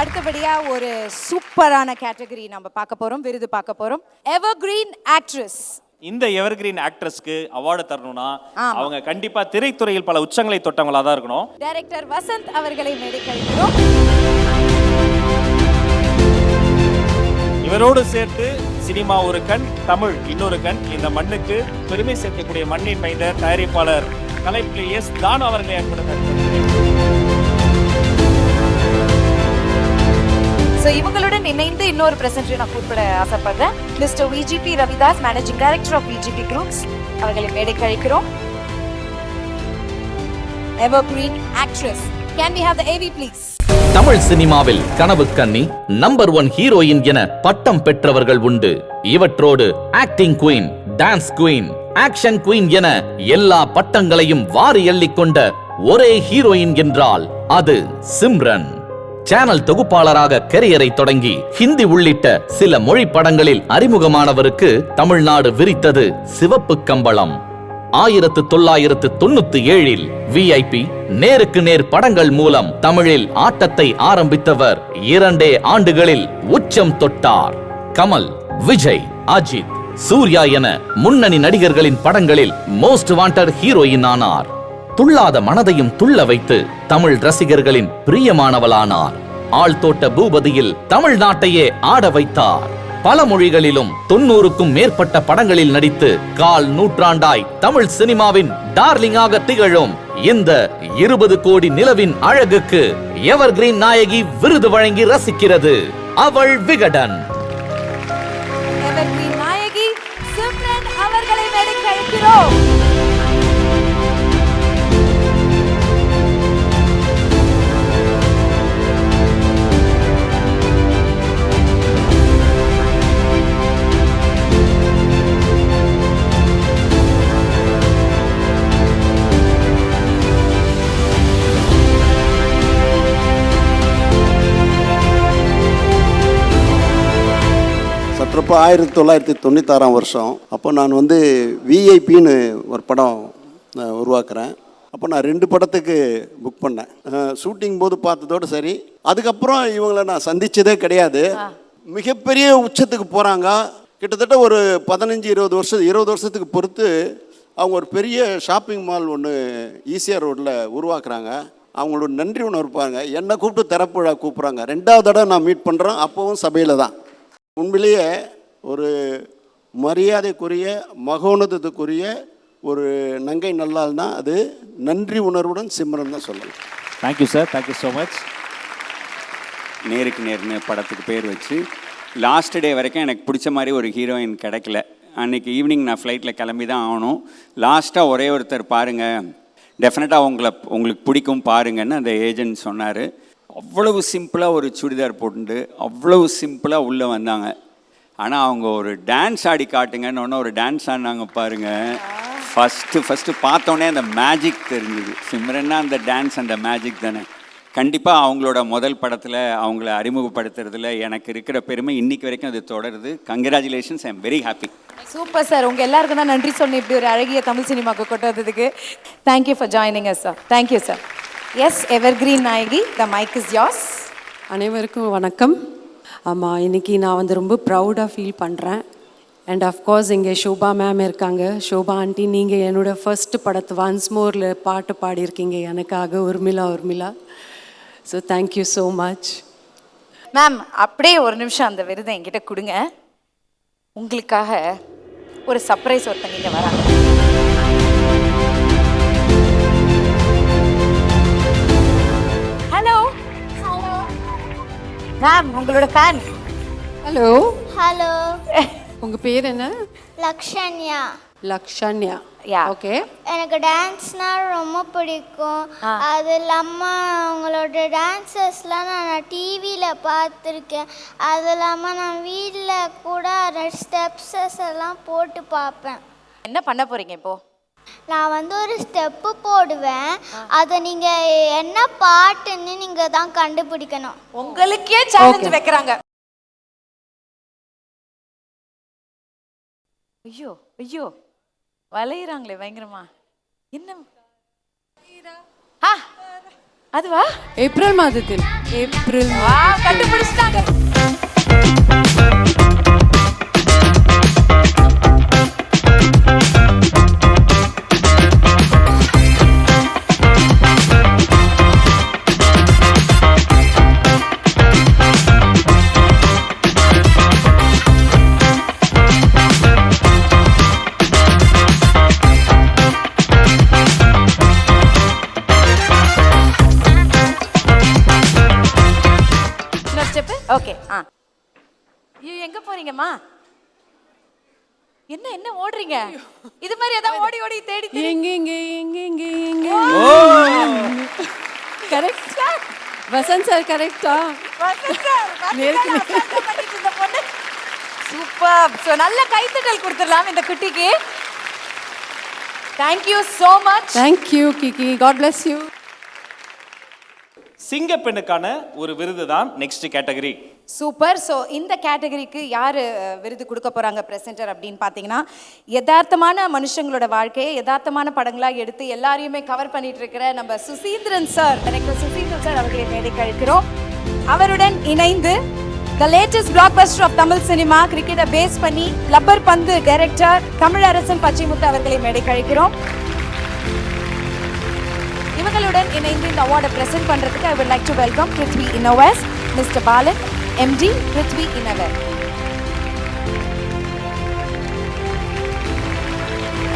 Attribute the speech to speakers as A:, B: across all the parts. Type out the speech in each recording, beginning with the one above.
A: அடுத்தபடியா ஒரு சூப்பரான கேட்டகரி நம்ம பார்க்க போறோம் விருது பார்க்க போறோம். எவர்கிரீன் ஆக்ட்ரஸ்
B: இந்த எவர்கிரீன் ஆக்ட்ரஸ்க்கு அவார்டு தரணும்னா. அவங்க கண்டிப்பா திரைத்துறையில் பல உச்சங்களை தொட்டவங்களா தான் இருக்கணும்.
A: டைரக்டர் வசந்த் அவர்களை மேடை கழிக்கிறோம்
B: இவரோடு சேர்த்து சினிமா ஒரு கண் தமிழ் இன்னொரு கண். இந்த மண்ணுக்கு பெருமை சேர்க்கக்கூடிய மண்ணின் மைந்த தயாரிப்பாளர் கலைப்புலி எஸ் தான் அவர்களை அன்புடன்
A: ஸோ இவங்களுடன் இணைந்து இன்னொரு பிரசன்டரி நான் கூப்பிட ஆசைப்படுறேன். Mister VGP Ravidas managing director of VGP groups அவர்களை மேடை கழிக்கிறோம் evergreen actress can we have the AV please
C: Tamil சினிமாவில் கனவு கன்னி நம்பர் ஒன் ஹீரோயின் என பட்டம் பெற்றவர்கள் உண்டு. இவற்றோடு acting queen dance queen action queen என எல்லா பட்டங்களையும் வாரி எள்ளிக்கொண்ட ஒரே ஹீரோயின் என்றால் அது சிம்ரன். சேனல் தொகுப்பாளராக கெரியரை தொடங்கி ஹிந்தி உள்ளிட்ட சில மொழி படங்களில் அறிமுகமானவருக்கு தமிழ்நாடு விரித்தது சிவப்பு கம்பளம். ஆயிரத்து தொள்ளாயிரத்து தொண்ணூத்தி ஏழில் விஐபி நேருக்கு நேர் படங்கள் மூலம் தமிழில் ஆட்டத்தை ஆரம்பித்தவர் இரண்டே ஆண்டுகளில் உச்சம் தொட்டார். கமல் விஜய் அஜித் சூர்யா என முன்னணி நடிகர்களின் படங்களில் மோஸ்ட் வாண்டட் ஹீரோயின் ஆனார். துள்ளாத மனதையும் துள்ள வைத்து தமிழ் ரசிகர்களின் பிரியமானவளானார். ஆழ்தோட்ட பூபதியில் தமிழ்நாட்டையே ஆட வைத்தார். பல மொழிகளிலும் தொன்னூறுக்கும் மேற்பட்ட படங்களில் நடித்து கால் நூற்றாண்டாய் தமிழ் சினிமாவின் டார்லிங்காக திகழும் இந்த இருபது கோடி நிலவின் அழகுக்கு எவர்கிரீன் நாயகி விருது வழங்கி ரசிக்கிறது. அவள் விகடன்.
D: ஆயிரத்தி தொள்ளாயிரத்தி தொண்ணூத்தாறாம் வருஷம். அப்போ நான் வந்து விஐபின்னு ஒரு படம் உருவாக்குறேன். அப்போ நான் ரெண்டு படத்துக்கு புக் பண்ணேன். ஷூட்டிங் போது பார்த்ததோடு சரி. அதுக்கப்புறம் இவங்களை நான் சந்திச்சதே கிடையாது. மிகப்பெரிய உச்சத்துக்கு போகிறாங்க கிட்டத்தட்ட ஒரு பதினஞ்சு இருபது வருஷம் இருபது வருஷத்துக்கு பொறுத்து அவங்க ஒரு பெரிய ஷாப்பிங் மால் ஒன்று ஈசிஆர் ரோட்டில் உருவாக்குறாங்க. அவங்களோட நன்றி உணர்வு பாருங்க. என்னை கூப்பிட்டு திறப்புழா கூப்பிட்றாங்க. ரெண்டாவது தடவை நான் மீட் பண்ணுறேன் அப்போவும் சபையில் தான். உண்மையிலேயே ஒரு மரியாதைக்குரிய மகோனதத்துக்குரிய ஒரு நங்கை நல்லால் தான் அது நன்றி உணர்வுடன் சிம்ரன் தான் சொல்லலாம்.
B: Thank you sir thank you so much
E: நேருக்கு நேர்னு படத்துக்கு பேர் வச்சு லாஸ்ட் டே வரைக்கும் எனக்கு பிடிச்ச மாதிரி ஒரு ஹீரோயின் கிடைக்கல. அன்னைக்கு ஈவினிங் நான் ஃப்ளைட்டில் கிளம்பி தான் ஆகணும். லாஸ்ட்டாக ஒரே ஒருத்தர் பாருங்கள் டெஃபினட்டாக உங்களை உங்களுக்கு பிடிக்கும் பாருங்கன்னு அந்த ஏஜென்ட் சொன்னார். அவ்வளவு சிம்பிளாக ஒரு சுடிதார் போட்டுட்டு அவ்வளவு சிம்பிளாக உள்ளே வந்தாங்க. ஆனால் அவங்க ஒரு டான்ஸ் ஆடி காட்டுங்கன்னு ஒன்று ஒரு டான்ஸ் ஆடினாங்க பாருங்கள் ஃபஸ்ட்டு ஃபஸ்ட்டு பார்த்தோன்னே அந்த மேஜிக் தெரிஞ்சுது. சிம்ரன்னா அந்த டான்ஸ் அந்த மேஜிக் தானே. கண்டிப்பாக அவங்களோட முதல் படத்தில் அவங்கள அறிமுகப்படுத்துறதுல எனக்கு இருக்கிற பெருமை இன்னைக்கு வரைக்கும் அது தொடருது. Congratulations I am very happy
A: super sir உங்க எல்லாருக்கும் தான் நன்றி சொன்னேன். இப்படி ஒரு அழகிய தமிழ் சினிமாக்கு கொண்டு வந்ததுக்கு. Thank you for joining us sir thank you sir yes evergreen Nayaki the mic is yours
F: அனைவருக்கும் வணக்கம். ஆமாம் இன்றைக்கி நான் வந்து ரொம்ப ப்ரௌடாக ஃபீல் பண்ணுறேன் அண்ட் அஃப்கோர்ஸ் இங்கே ஷோபா மேம் இருக்காங்க. ஷோபா ஆண்டி நீங்கள் என்னோடய ஃபர்ஸ்ட் படத்து ஒன்ஸ் மோரில் பாட்டு பாடியிருக்கீங்க. எனக்காக Urmila Urmila. So thank you so much
A: ma'am அப்படியே ஒரு நிமிஷம் அந்த விருதை என்கிட்ட கொடுங்க. உங்களுக்காக ஒரு சர்ப்ரைஸ் ஒருத்தங்க இங்கே வராங்க. மேம் உங்களோட ஃபேன்
F: ஹலோ
G: ஹலோ
F: உங்கள் பேர் என்ன?
G: லக்ஷன்யா.
F: லக்ஷன்யா.
A: Yeah.
F: ஓகே
G: எனக்கு டான்ஸ்னா ரொம்ப பிடிக்கும். அது இல்லாமல் அவங்களோட டான்சஸ்லாம் நான் டிவியில் பார்த்துருக்கேன். அது இல்லாமல் நான் வீட்டில் கூட ஸ்டெப்ஸஸ் எல்லாம் போட்டு பார்ப்பேன்.
A: என்ன பண்ண போறீங்க இப்போ?
G: நான் வந்து ஒரு ஸ்டெப்பு போடுவேன். அதை நீங்கள் என்ன பாட்டுன்னு நீங்கள் தான் கண்டுபிடிக்கணும்.
A: உங்களுக்கே சேலஞ்ச் வைக்கிறாங்க. ஐயோ ஐயோ. வளையிறாங்களே பயங்கரமா. என்ன? அதுவா?
F: ஏப்ரல் மாதத்தில். ஏப்ரல்
A: வா கண்டுபிடிச்சிட்டாங்க. ஓகே ஆ. ஐயோ எங்க போறீங்கம்மா? என்ன என்ன ஓடுறீங்க? இது மாதிரி ஏதாவது ஓடி ஓடி தேடி
F: எங்க எங்க எங்க எங்க எங்க
A: கரெக்டா
F: வசந்த் சார் கரெக்டா
A: சூப்பர் ஸோ நல்ல கைத்தட்டல் கொடுத்துடலாம் இந்த குட்டிக்கு. Thank you so much
F: thank you Kiki God bless you
B: சிங்க பெண்ணுக்கான ஒரு விருது தான் நெக்ஸ்ட் கேட்டகரி
A: சூப்பர் ஸோ இந்த கேட்டகரிக்கு யார் விருது கொடுக்க போகிறாங்க ப்ரெசென்டர் அப்படின்னு பார்த்தீங்கன்னா யதார்த்தமான மனுஷங்களோட வாழ்க்கையை யதார்த்தமான படங்களாக எடுத்து எல்லாரையுமே கவர் பண்ணிட்டு இருக்கிற நம்ம சுசீந்திரன் சார் எனக்கு சுசீந்திரன் சார் அவர்களை மேடை கழிக்கிறோம். அவருடன் இணைந்து the latest blockbuster of Tamil cinema கிரிக்கெட்டை பேஸ் பண்ணி லப்பர் பந்து டைரக்டர் தமிழரசன் பச்சைமுத்து அவர்களை மேடை கழிக்கிறோம். எங்களுடன் இணைந்து இந்த அவார்டை பிரசன்ட் பண்ணுறதுக்கு I would like to welcome Prithvi Innovers mister Balan MD Prithvi Innover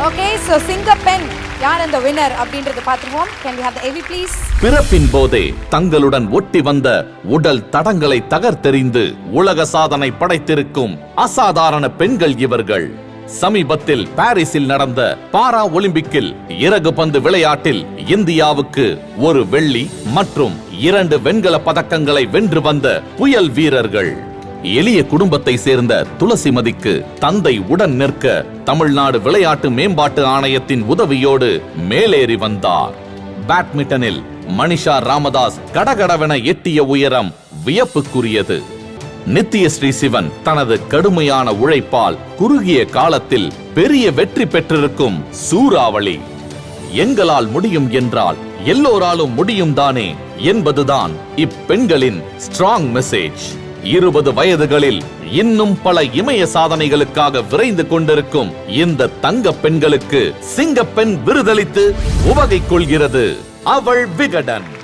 A: okay so சிங்கப்பெண் யார் அந்த வினர் அப்படின்றது பார்த்துருவோம். Can we have the AV please
C: பிறப்பின் போதே தங்களுடன் ஒட்டி வந்த உடல் தடங்களை தகர்த்தெறிந்து உலக சாதனை படைத்திருக்கும் அசாதாரண பெண்கள் இவர்கள். சமீபத்தில் பாரிஸில் நடந்த பாரா ஒலிம்பிக்கில் இறகு பந்து விளையாட்டில் இந்தியாவுக்கு ஒரு வெள்ளி மற்றும் இரண்டு வெண்கல பதக்கங்களை வென்று வந்த புயல் வீரர்கள். எளிய குடும்பத்தை சேர்ந்த துளசிமதிக்கு தந்தை உடன் நிற்க தமிழ்நாடு விளையாட்டு மேம்பாட்டு ஆணையத்தின் உதவியோடு மேலேறி வந்தார். பேட்மிண்டனில் மணிஷா ராமதாஸ் கடகடவென எட்டிய உயரம் வியப்புக்குரியது. நித்திய ஸ்ரீ சிவன் தனது கடுமையான உழைப்பால் குறுகிய காலத்தில் பெரிய வெற்றி பெற்றிருக்கும் சூறாவளி. எங்களால் முடியும் என்றால் எல்லோராலும் முடியும் தானே என்பதுதான் இப்பெண்களின் ஸ்ட்ராங் மெசேஜ் இருபது வயதுகளில் இன்னும் பல இமய சாதனைகளுக்காக விரைந்து கொண்டிருக்கும் இந்த தங்க பெண்களுக்கு சிங்கப்பெண் விருதளித்து உவகை கொள்கிறது அவள் விகடன்.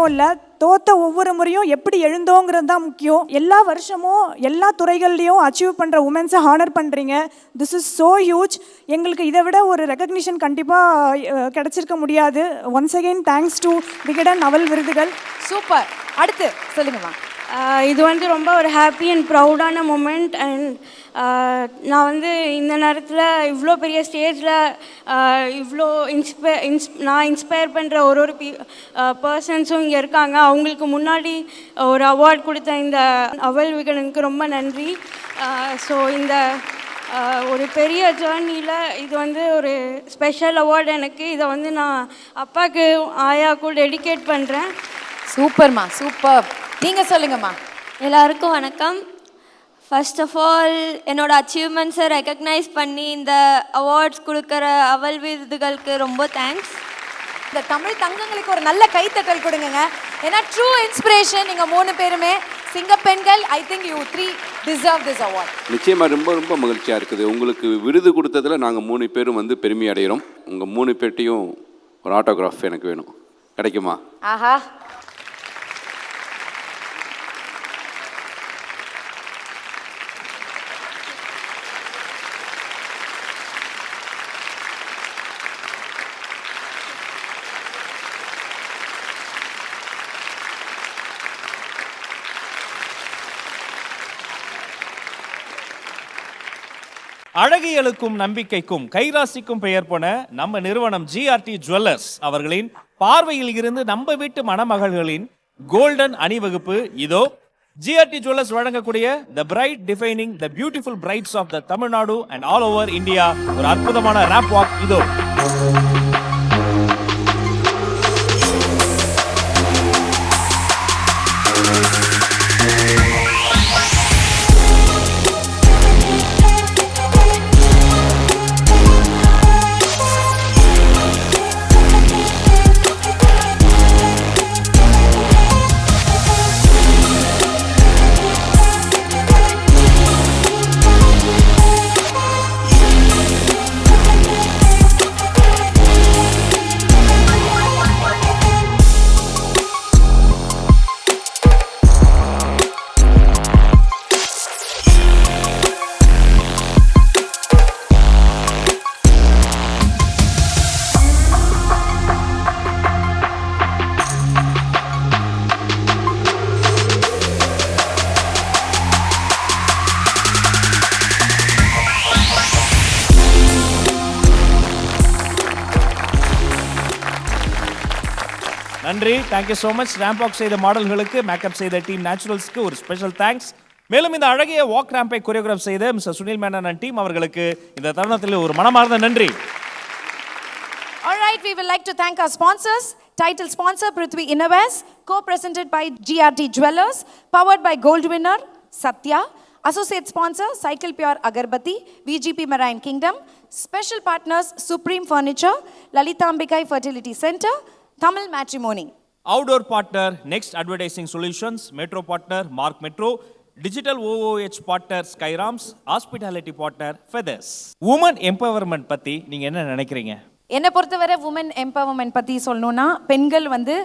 H: முக்கியம் இல்லை. தோத்த ஒவ்வொரு முறையும் எப்படி எழுந்தோங்கிறது தான் முக்கியம். எல்லா வருஷமும் எல்லா துறைகள்லையும் அச்சீவ் பண்ணுற உமன்ஸை ஹானர் பண்ணுறீங்க திஸ் இஸ் ஸோ ஹியூஜ் எங்களுக்கு இதை விட ஒரு ரெக்கக்னிஷன் கண்டிப்பாக கிடச்சிருக்க முடியாது. Once again thanks to Vikatan Aval விருதுகள்.
A: சூப்பர் அடுத்து சொல்லுங்கம்மா.
I: இது வந்து ரொம்ப ஒரு ஹாப்பி அண்ட் ப்ரௌடான மூமெண்ட் அண்ட் நான் வந்து இந்த நேரத்தில் இவ்வளோ பெரிய ஸ்டேஜில் இவ்வளோ இன்ஸ்பை இன்ஸ் நான் இன்ஸ்பயர் பண்ணுற ஒரு ஒரு பீ பர்சன்ஸும் இங்கே இருக்காங்க. அவங்களுக்கு முன்னாடி ஒரு அவார்ட் கொடுத்த இந்த அவல் விகடனுக்கு ரொம்ப நன்றி. ஸோ இந்த ஒரு பெரிய ஜேர்னியில் இது வந்து ஒரு ஸ்பெஷல் அவார்டு எனக்கு. இதை வந்து நான் அப்பாவுக்கு ஆயாவுக்கும் டெடிகேட் பண்ணுறேன்
A: சூப்பர்மா சூப்பர் நீங்க சொல்லுங்கம்மா.
J: எல்லாருக்கும் வணக்கம். ஃபர்ஸ்ட் ஆஃப் ஆல் என்னோட அச்சீவ்மெண்ட்ஸை ரெக்கக்னைஸ் பண்ணி இந்த அவார்ட்ஸ் கொடுக்குற அவல் விருதுகளுக்கு ரொம்ப தேங்க்ஸ்
A: இந்த தமிழ் தங்கங்களுக்கு ஒரு நல்ல கைத்தட்டல் கொடுங்க ஏன்னா ட்ரூ இன்ஸ்பிரேஷன் நீங்க மூணு பேருமே சிங்க பெண்கள் I think you three deserve this award
K: நிச்சயமாக ரொம்ப ரொம்ப மகிழ்ச்சியாக இருக்குது. உங்களுக்கு விருது கொடுத்ததில் நாங்கள் மூணு பேரும் வந்து பெருமை அடைகிறோம் உங்கள் மூணு பேர்ட்டையும் ஒரு ஆட்டோகிராஃப் எனக்கு வேணும். கிடைக்குமா?
A: ஆஹா.
B: அழகியலுக்கும் நம்பிக்கைக்கும் கைராசிக்கும் பெயர் போன நம்ம நிறுவனம் ஜிஆர்டி ஜுவல்லர்ஸ் அவர்களின் பார்வையில் இருந்து நம்ம வீட்டு மணமகள்களின் கோல்டன் அணிவகுப்பு இதோ ஜிஆர்டி ஜுவல்லர்ஸ் வழங்கக்கூடிய the bride defining the beautiful brides of the Tamil Nadu and all over India ஒரு அற்புதமான ரேப் வாக் இதோ. நன்றி thank you so much ramp walk செய்த மாடல்களுக்கு மேக்கப் செய்த டீம் நேச்சுரல்ஸ்க்கு ஒரு ஸ்பெஷல் தேங்க்ஸ் மேலும் இந்த அழகிய வாக் ரேம்பை கொரியோகிராஃப் செய்த mister Sunil Menon and team அவர்களுக்கு இந்த தருணத்தில் ஒரு மனமார்ந்த நன்றி
A: Alright, we would like to thank our sponsors. Title sponsor Prithvi Innovares, co-presented by GRT Jewelers, powered by Gold Winner, Satya. Associate sponsor Cycle Pure Agarbati, VGP Marine Kingdom. Special partners Supreme Furniture, Lalitambikai Fertility Center, Tamil Matrimony.
B: Outdoor partner next advertising solutions metro partner mark metro digital OOH partner Skyrams hospitality partner feathers women empowerment பத்தி நீங்க என்ன நினைக்கிறீங்க?
A: என்னை பொறுத்தவரை woman empowerment பத்தி சொல்லணும்னா பெண்கள் வந்து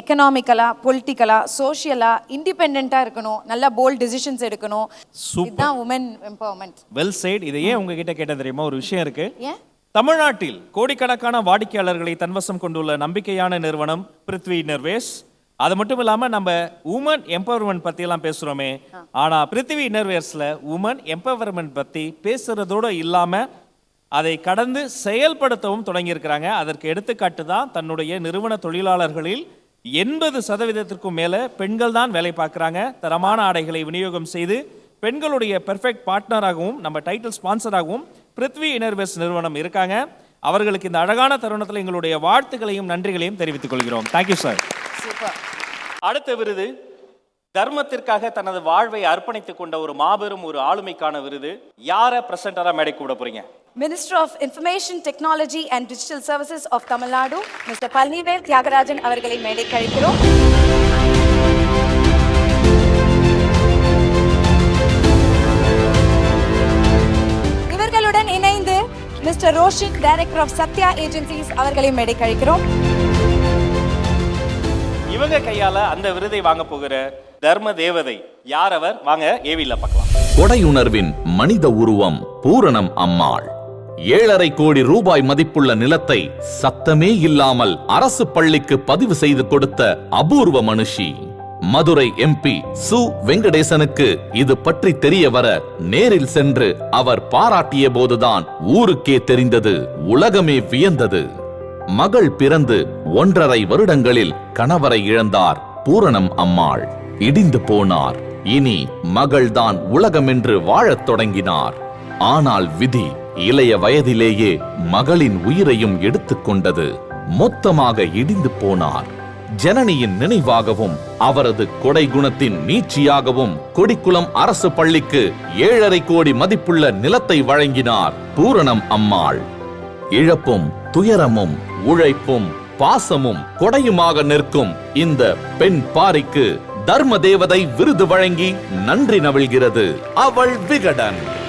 A: எக்கனாமிக்கலா பொலிட்டிக்கலா சோஷியலா இண்டிபெண்டா இருக்கணும். நல்ல போல்ட் டிசிஷன்ஸ் எடுக்கணும். இதுதான் உமன் எம்பவர்மெண்ட்
B: வெல் சைட் இதை ஏன் உங்ககிட்ட கேட்டேன் தெரியுமா? ஒரு விஷயம் இருக்கு.
A: ஏன்?
B: தமிழ்நாட்டில் கோடிக்கணக்கான வாடிக்கையாளர்களை தன்வசம் கொண்டுள்ள நம்பிக்கையான நிறுவனம் பிருத்வி இன்னர்வேஸ் அது மட்டும் இல்லாமல் நம்ம உமன் எம்பவர்மெண்ட் பற்றியெல்லாம் பேசுகிறோமே ஆனால் பிருத்திவி இன்னர்வேர்ஸில் உமன் எம்பவர்மெண்ட் பற்றி பேசுகிறதோடு இல்லாமல் அதை கடந்து செயல்படுத்தவும் தொடங்கியிருக்கிறாங்க. அதற்கு எடுத்துக்காட்டு தான் தன்னுடைய நிறுவன தொழிலாளர்களில் எண்பது சதவீதத்திற்கும் மேலே பெண்கள் தான் வேலை பார்க்குறாங்க. தரமான ஆடைகளை விநியோகம் செய்து பெண்களுடைய பெர்ஃபெக்ட் பார்ட்னராகவும் நம்ம டைட்டில் ஸ்பான்சராகவும் பிருத்வி இனர்வேஸ் நிறுவனம் இருக்காங்க. அவர்களுக்கு இந்த அழகான தருணத்தில் எங்களுடைய வாழ்த்துக்களையும் நன்றிகளையும் தெரிவித்துக் கொள்கிறோம். தேங்க்யூ சார்
A: சூப்பர்
B: அடுத்த விருது தர்மத்திற்காக தனது வாழ்வை அர்ப்பணித்துக் கொண்ட ஒரு மாபெரும் ஒரு ஆளுமைக்கான விருது. யாரை பிரசன்டரா மேடை கூட போறீங்க?
A: Minister of Information Technology and Digital Services of Tamil Nadu, Mr. Palnivel Tyagarajan அவர்களை மேடை கழிக்கிறோம் mister Roshan director of Sathya agencies அவர்களை மேடை கழிக்கிறோம்
B: இவங்க கையால அந்த விருதை வாங்க போகிற தர்ம தேவதை யார் அவர்? வாங்க ஏவில பார்க்கலாம்.
C: கொடையுணர்வின் மனித உருவம் பூரணம் அம்மாள். ஏழரை கோடி ரூபாய் மதிப்புள்ள நிலத்தை சத்தமே இல்லாமல் அரசு பள்ளிக்கு பதிவு செய்து கொடுத்த அபூர்வ மனுஷி. மதுரை எம்பி சு. வெங்கடேசனுக்கு இது பற்றி தெரிய வர நேரில் சென்று அவர் பாராட்டிய போதுதான் ஊருக்கே தெரிந்தது உலகமே வியந்தது. மகள் பிறந்து ஒன்றரை வருடங்களில் கணவரை இழந்தார் பூரணம் அம்மாள். இடிந்து போனார். இனி மகள்தான் உலகமென்று வாழத் தொடங்கினார். ஆனால் விதி இளைய வயதிலேயே மகளின் உயிரையும் எடுத்துக்கொண்டது மொத்தமாக இடிந்து போனார். ஜனனியின் நினைவாகவும் அவரது கொடை குணத்தின் நீட்சியாகவும் கொடிக்குளம் அரசு பள்ளிக்கு ஏழரை கோடி மதிப்புள்ள நிலத்தை வழங்கினார் பூரணம் அம்மாள். இழப்பும் துயரமும் உழைப்பும் பாசமும் கொடையுமாக நிற்கும் இந்த பெண் பாரிக்கு தர்ம தேவதை விருது வழங்கி நன்றி நவிழ்கிறது. அவள் விகடன்.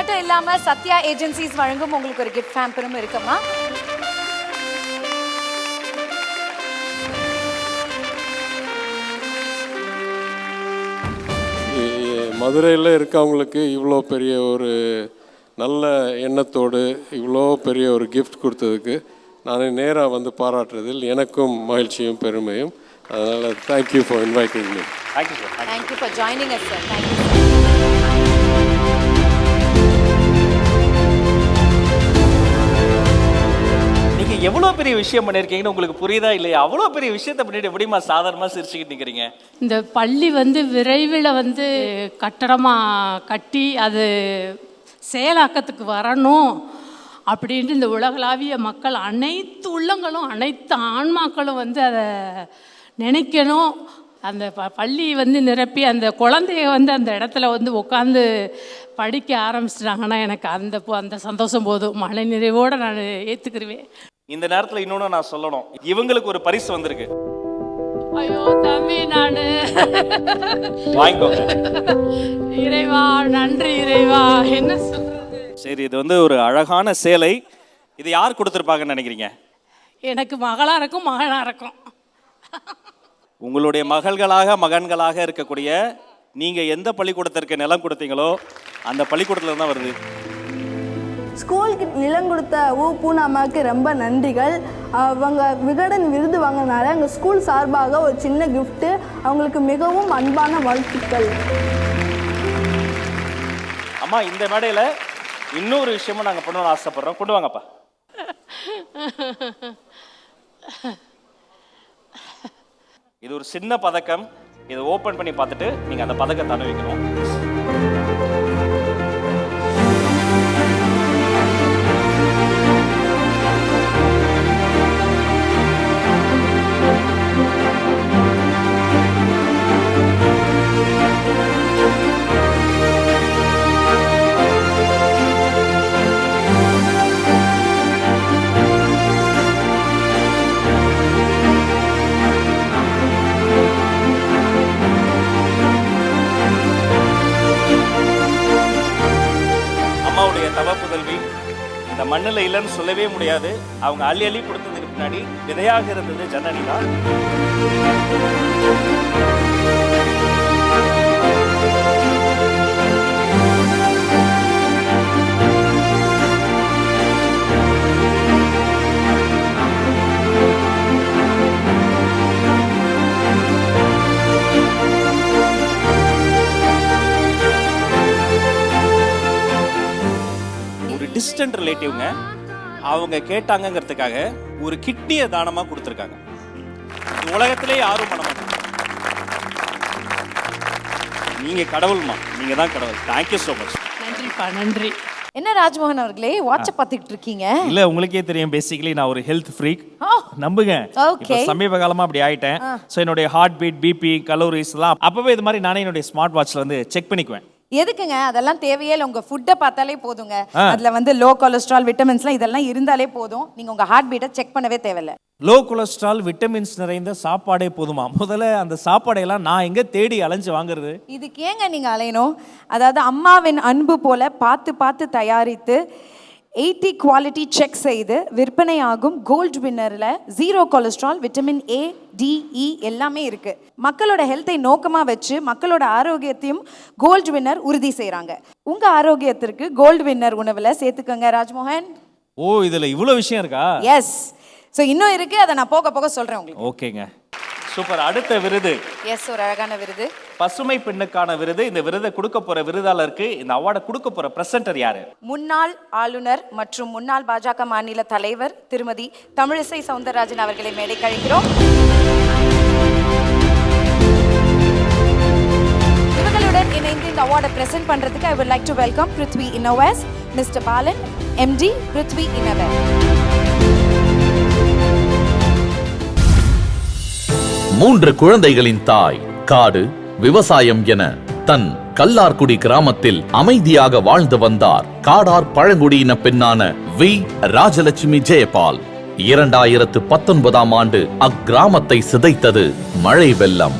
A: மட்டும் இல்லாம சத்யா ஏஜென்சிஸ் வழங்கும் உங்களுக்கு ஒரு கிஃப்ட் ஹேம்பரும் இருக்குமா?
L: மதுரையில் இருக்கவங்களுக்கு இவ்வளோ பெரிய ஒரு நல்ல எண்ணத்தோடு இவ்வளோ பெரிய ஒரு கிஃப்ட் கொடுத்ததுக்கு நான் நேராக வந்து பாராட்டுறதில் எனக்கும் மகிழ்ச்சியும் பெருமையும். அதனால் thank you for inviting me
B: thank you
A: for joining us sir thank you
B: எவ்வளோ பெரிய விஷயம் பண்ணிருக்கீங்கன்னு உங்களுக்கு புரியுதா இல்லையா? அவ்வளோ பெரிய விஷயத்தை பண்ணிட்டு எப்படிமா சாதாரணமாக சிரிச்சுக்கிட்டு இருக்கிறீங்க
M: இந்த பள்ளி வந்து விரைவில் வந்து கட்டடமாக கட்டி அது செயலாக்கத்துக்கு வரணும் அப்படின்ட்டு இந்த உலகளாவிய மக்கள் அனைத்து உள்ளங்களும் அனைத்து ஆன்மாக்களும் வந்து அதை நினைக்கணும். அந்த ப பள்ளி வந்து நிரப்பி அந்த குழந்தைய வந்து அந்த இடத்துல வந்து உட்காந்து படிக்க ஆரம்பிச்சிட்டாங்கன்னா எனக்கு அந்த அந்த சந்தோஷம் போதும். மன நிறைவோடு நான் ஏற்றுக்கிருவேன்
B: இந்த நேரத்துல இன்னொன்னு நான் சொல்லணும். இவங்களுக்கு ஒரு பரிசு வந்திருக்கு.
M: ஐயோ தம்பி நான்.
B: வாங்கிக்கோங்க
M: இறைவா நன்றி இறைவா. என்ன சொல்றது?
B: சரி இது வந்து ஒரு அழகான சேலை. இது யார் கொடுத்துருப்பாங்கன்னு நினைக்கிறீங்க?
M: எனக்கு மகளா இருக்கும் மகனா இருக்கும்.
B: உங்களுடைய மகள்களாக மகன்களாக இருக்கக்கூடிய நீங்க எந்த பள்ளிக்கூடத்திற்கு நிலம் கொடுத்தீங்களோ அந்த பள்ளிக்கூடத்துல தான் வருது.
N: ஸ்கூலுக்கு நிலம் கொடுத்த ஊ பூனாமாவுக்கு ரொம்ப நன்றிகள். அவங்க விகடன் விருது வாங்கினால எங்கள் ஸ்கூல் சார்பாக ஒரு சின்ன கிஃப்ட்டு அவங்களுக்கு மிகவும் அன்பான வாழ்த்துக்கள்.
B: அம்மா இந்த மேடையில் இன்னொரு விஷயமும் நாங்கள் பண்ணணும்னு ஆசைப்படுறோம். கொண்டு வாங்கப்பா. இது ஒரு சின்ன பதக்கம். இதை ஓப்பன் பண்ணி பார்த்துட்டு நீங்கள் அந்த பதக்கத்தை அனுபவிக்கணும் இல்லைன்னு சொல்லவே முடியாது. அவங்க அள்ளி அள்ளி கொடுத்ததுக்கு பின்னாடி விதையாக இருந்தது ஜனனி தான். ஒரு டிஸ்டன்ட் ரிலேட்டிவ்ங்க அவங்க கேட்டாங்கங்கிறதுக்காக ஒரு கிட்னியை தானமா கொடுத்துருக்காங்க. உலகத்திலே யாரும் பண்ண மாட்டாங்க நீங்க கடவுள்மா. நீங்க தான் கடவுள். தேங்க்யூ ஸோ மச்
M: நன்றிப்பா நன்றி.
A: என்ன ராஜ்மோகன் அவர்களே வாட்ச பார்த்துக்கிட்டு இருக்கீங்க?
B: இல்ல உங்களுக்கே தெரியும் பேசிக்கலி நான் ஒரு ஹெல்த் ஃப்ரீக். நம்புங்க
A: Okay.
B: இப்போ சமீப காலமா அப்படி ஆயிட்டேன். ஸோ என்னுடைய ஹார்ட் பீட் பிபி கலோரிஸ் எல்லாம் அப்பவே இது மாதிரி நானே என்னுடைய ஸ்மார்ட் வாட்ச்ல வந்து செக் பண்ணிக்குவேன்.
A: எதுக்குங்க? அதெல்லாம் தேவையே இல்லை. உங்க ஃபுட்டை பார்த்தாலே போதுங்க. அதுல வந்து லோ கொலஸ்ட்ரால் விட்டமின்ஸ்லாம் இதெல்லாம் இருந்தாலே போதும். நீங்க உங்க ஹார்ட் பீட்டை செக் பண்ணவே தேவையில்ல.
B: லோ கொலஸ்ட்ரால் விட்டமின்ஸ் நிறைந்த சாப்பாடே போதுமா? முதல்ல அந்த சாப்பாடையெல்லாம் நான் எங்க தேடி அலைஞ்சு வாங்குறது?
A: இதுக்கு ஏங்க நீங்க அலையணும்? அதாவது அம்மாவின் அன்பு போல பார்த்து பார்த்து தயாரித்து எயிட்டி குவாலிட்டி செக் செய்து விற்பனையாகும் gold வின்னரில் zero cholesterol vitamin A D எல்லாமே இருக்கு. மக்களோட ஹெல்த்தை நோக்கமாக வச்சு மக்களோட ஆரோக்கியத்தையும் கோல்டு வின்னர் உறுதி செய்கிறாங்க உங்க ஆரோக்கியத்திற்கு கோல்டு வின்னர் உணவில் சேர்த்துக்கோங்க ராஜ்மோகன்.
B: ஓ இதுல இவ்வளவு விஷயம் இருக்கா?
A: எஸ் ஸோ இன்னும் இருக்கு அதை நான் போக போக சொல்றேன் உங்களுக்கு.
B: ஓகேங்க. சூப்பர். அடுத்த விருது.
A: எஸ் ஒரு அழகான விருது.
B: பசுமை பெண்ணுக்கான விருது. இந்த விருதை கொடுக்க போற விருதாளருக்கு இந்த அவார்டை கொடுக்க போற பிரசன்டர் யாரு?
A: முன்னாள் ஆளுநர் மற்றும் முன்னாள் பாஜக மாநில தலைவர் திருமதி தமிழிசை சவுந்தரராஜன் அவர்களை மேடை கழிக்கிறோம். இவர்களுடன் இணைந்து இந்த அவார்டை பிரசன்ட் பண்றதுக்கு I would like to welcome Prithvi Innoves mister Balan MD Prithvi Innover
C: மூன்று குழந்தைகளின் தாய் காடு விவசாயம் என தன் கல்லார்குடி கிராமத்தில் அமைதியாக வாழ்ந்து வந்தார் காடார் பழங்குடியின பெண்ணான வி. ராஜலட்சுமி ஜெயபால். இரண்டாயிரத்து பத்தொன்பதாம் ஆண்டு அக்கிராமத்தை சிதைத்தது மழை வெள்ளம்.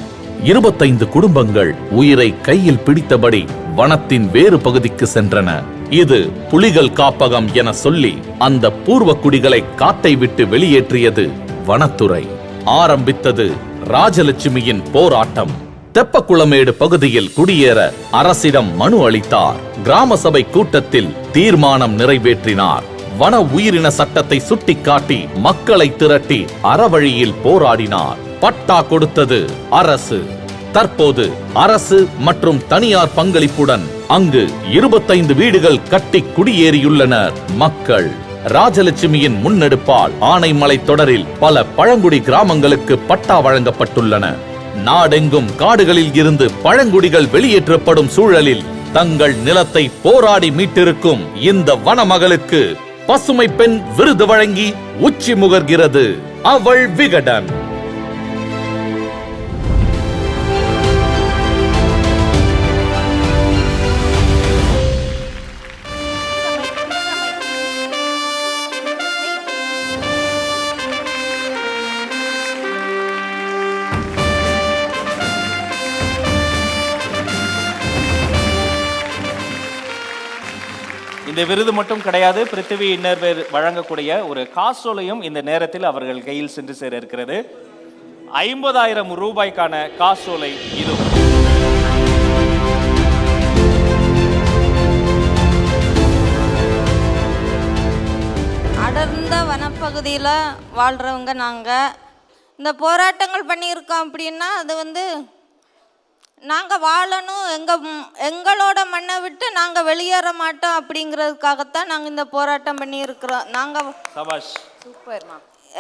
C: இருபத்தைந்து குடும்பங்கள் உயிரை கையில் பிடித்தபடி வனத்தின் வேறு பகுதிக்கு சென்றன. இது புலிகள் காப்பகம் என சொல்லி அந்த பூர்வ குடிகளை காட்டை விட்டு வெளியேற்றியது வனத்துறை. ஆரம்பித்தது ராஜலட்சுமியின் போராட்டம். தெப்பக்குளமேடு பகுதியில் குடியேற அரசிடம் மனு அளித்தார். கிராம சபை கூட்டத்தில் தீர்மானம் நிறைவேற்றினார். வன உயிரின சட்டத்தை சுட்டிக்காட்டி மக்களை திரட்டி அறவழியில் போராடினார். பட்டா கொடுத்தது அரசு. தற்போது அரசு மற்றும் தனியார் பங்களிப்புடன் அங்கு இருபத்தைந்து வீடுகள் கட்டி குடியேறியுள்ளனர் மக்கள். ராஜலட்சுமியின் முன்னெடுப்பால் ஆனைமலை தொடரில் பல பழங்குடி கிராமங்களுக்கு பட்டா வழங்கப்பட்டுள்ளன. நாடெங்கும் காடுகளில் இருந்து பழங்குடிகள் வெளியேற்றப்படும் சூழலில் தங்கள் நிலத்தை போராடி மீட்டிருக்கும் இந்த வனமகளுக்கு பசுமை பெண் விருது வழங்கி உச்சி முகர்கிறது. அவள் விகடன்.
B: இந்த விருது மட்டும் கிடையாது பிருத்திவி இன்னர்வேர் வழங்கக்கூடிய ஒரு காசோலையும் இந்த நேரத்தில் அவர்கள் கையில் சென்று சேர இருக்கிறது. ஐம்பதாயிரம் ரூபாய்க்கான காசோலை இது.
J: அடர்ந்த வனப்பகுதியில் வாழ்கிறவங்க நாங்கள் இந்த போராட்டங்கள் பண்ணியிருக்கோம் அப்படின்னா அது வந்து நாங்கள் வாழணும் எங்கள் எங்களோட மண்ணை விட்டு நாங்கள் வெளியேற மாட்டோம் அப்படிங்கிறதுக்காகத்தான் நாங்கள் இந்த போராட்டம் பண்ணியிருக்கிறோம். நாங்கள்
B: சபாஷ்.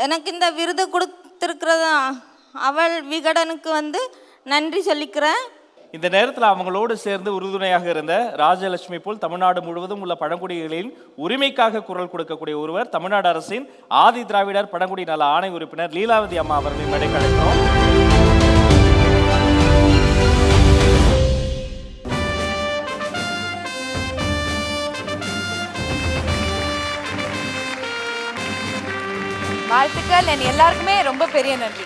J: எனக்கு இந்த விருது கொடுத்துருக்கிறது அவள் விகடனுக்கு வந்து நன்றி சொல்லிக்கிறேன்.
B: இந்த நேரத்தில் அவங்களோடு சேர்ந்து உறுதுணையாக இருந்த ராஜலட்சுமி போல் தமிழ்நாடு முழுவதும் உள்ள பழங்குடிகளின் உரிமைக்காக குரல் கொடுக்கக்கூடிய ஒருவர் தமிழ்நாடு அரசின் ஆதி திராவிடர் பழங்குடி நல ஆணை உறுப்பினர் லீலாவதி அம்மா அவர்களை மேடை கலைக்கிறோம்
A: வாழ்த்துக்கள் எல்லாருக்குமே ரொம்ப பெரிய நன்றி.